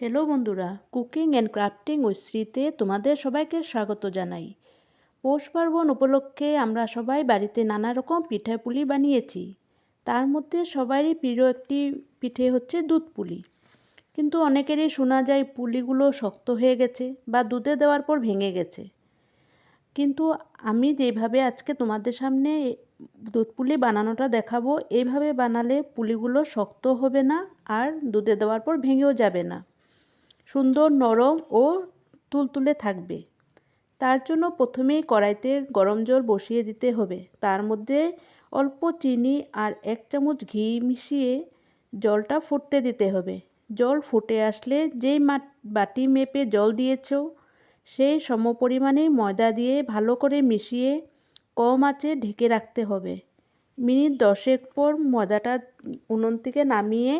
Hello বন্ধুরা, cooking and crafting উইশ্রীতে তোমাদের সবাইকে স্বাগত জানাই। পৌষ পার্বণ উপলক্ষে আমরা সবাই বাড়িতে নানা রকম পিঠা পুলি বানিয়েছি। তার মধ্যে সবারই প্রিয় একটি পিঠে হচ্ছে দুধ পুলি। কিন্তু অনেকেরই শোনা যায় পুলিগুলো শক্ত হয়ে গেছে বা দুধে দেওয়ার পর ভেঙে গেছে। কিন্তু আমি যেভাবে আজকে তোমাদের সামনে দুধ পুলি বানানোটা দেখাবো এইভাবে বানালে পুলিগুলো শক্ত হবে না আর দুধে দেওয়ার পর ভেঙেও যাবে না। সুন্দর, নরম ও তুলতুলে থাকবে। তার জন্য প্রথমেই কড়াইতে গরম জল বসিয়ে দিতে হবে। তার মধ্যে অল্প চিনি আর এক চামচ ঘি মিশিয়ে জলটা ফুটতে দিতে হবে। জল ফুটে আসলে যেই বাটি মেপে জল দিয়েছ, সেই সমপরিমাণে ময়দা দিয়ে ভালো করে মিশিয়ে কম আঁচে ঢেকে রাখতে হবে। মিনিট দশেক পর ময়দাটা উনুন থেকে নামিয়ে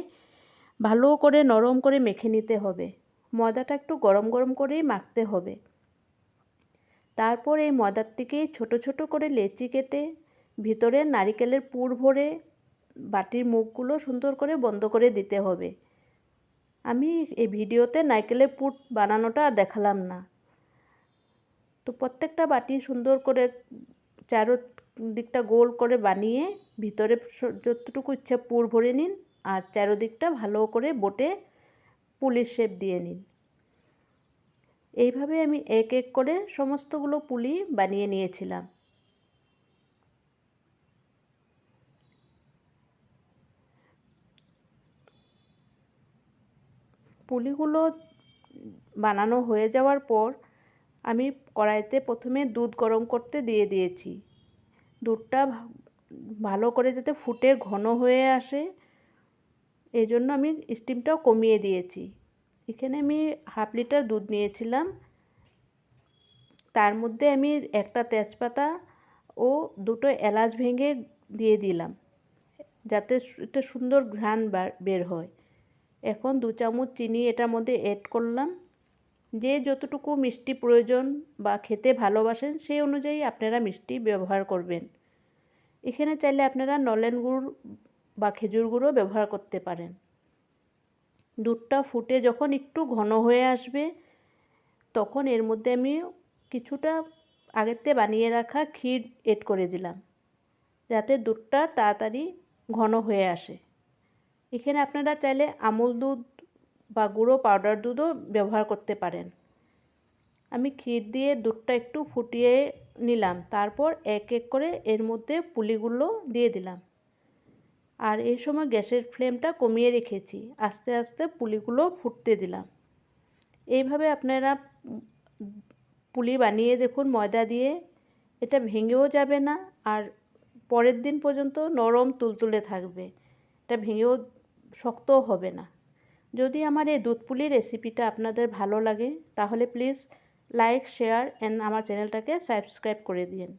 ভালো করে নরম করে মেখে নিতে হবে। ময়দাটা একটু গরম গরম করেই মাখতে হবে। তারপর এই ময়দার থেকে ছোট ছোট করে লেচি কেটে ভিতরে নারিকেলের পুর ভরে বাটির মুখগুলো সুন্দর করে বন্ধ করে দিতে হবে। আমি এই ভিডিওতে নারকেলের পুর বানানোটা আর দেখালাম না। তো প্রত্যেকটা বাটি সুন্দর করে চারো দিকটা গোল করে বানিয়ে ভিতরে যতটুকু ইচ্ছা পুর ভরে নিন আর চারোদিকটা ভালো করে বোটে পুলির শেপ দিয়ে নিন। এইভাবে আমি এক এক করে সমস্তগুলো পুলি বানিয়ে নিয়েছিলাম। পুলিগুলো বানানো হয়ে যাওয়ার পর আমি কড়াইতে প্রথমে দুধ গরম করতে দিয়ে দিয়েছি। দুধটা ভালো করে যাতে ফুটে ঘন হয়ে আসে এই জন্য আমি স্টিমটাও কমিয়ে দিয়েছি। এখানে আমি হাফ লিটার দুধ নিয়েছিলাম। তার মধ্যে আমি একটা তেজপাতা ও দুটো এলাচ ভেঙে দিয়ে দিলাম, যাতে একটা সুন্দর ঘ্রাণ বের হয়। এখন দু চামচ চিনি এটার মধ্যে অ্যাড করলাম। যে যতটুকু মিষ্টি প্রয়োজন বা খেতে ভালোবাসেন সেই অনুযায়ী আপনারা মিষ্টি ব্যবহার করবেন। এখানে চাইলে আপনারা নলেন গুড় বা খেজুর গুঁড়ো ব্যবহার করতে পারেন। দুধটা ফুটে যখন একটু ঘন হয়ে আসবে, তখন এর মধ্যে আমি কিছুটা আগেতে বানিয়ে রাখা ক্ষীর এড করে দিলাম, যাতে দুধটা তাড়াতাড়ি ঘন হয়ে আসে। এখানে আপনারা চাইলে আমুল দুধ বা গুঁড়ো পাউডার দুধও ব্যবহার করতে পারেন। আমি ক্ষীর দিয়ে দুধটা একটু ফুটিয়ে নিলাম, তারপর এক এক করে এর মধ্যে পুলিগুলো দিয়ে দিলাম। আর এই সময় গ্যাসের ফ্লেমটা কমিয়ে রেখেছি। আস্তে আস্তে পুলিগুলো ফুটতে দিলাম। এইভাবে আপনারা পুলি বানিয়ে দেখুন, ময়দা দিয়ে। এটা ভেঙেও যাবে না আর পরের দিন পর্যন্ত নরম তুলতুলে থাকবে। এটা ভেঙেও শক্তও হবে না। যদি আমার এই দুধ পুলির রেসিপিটা আপনাদের ভালো লাগে, তাহলে প্লিজ লাইক, শেয়ার, অ্যান্ড আমার চ্যানেলটাকে সাবস্ক্রাইব করে দিন।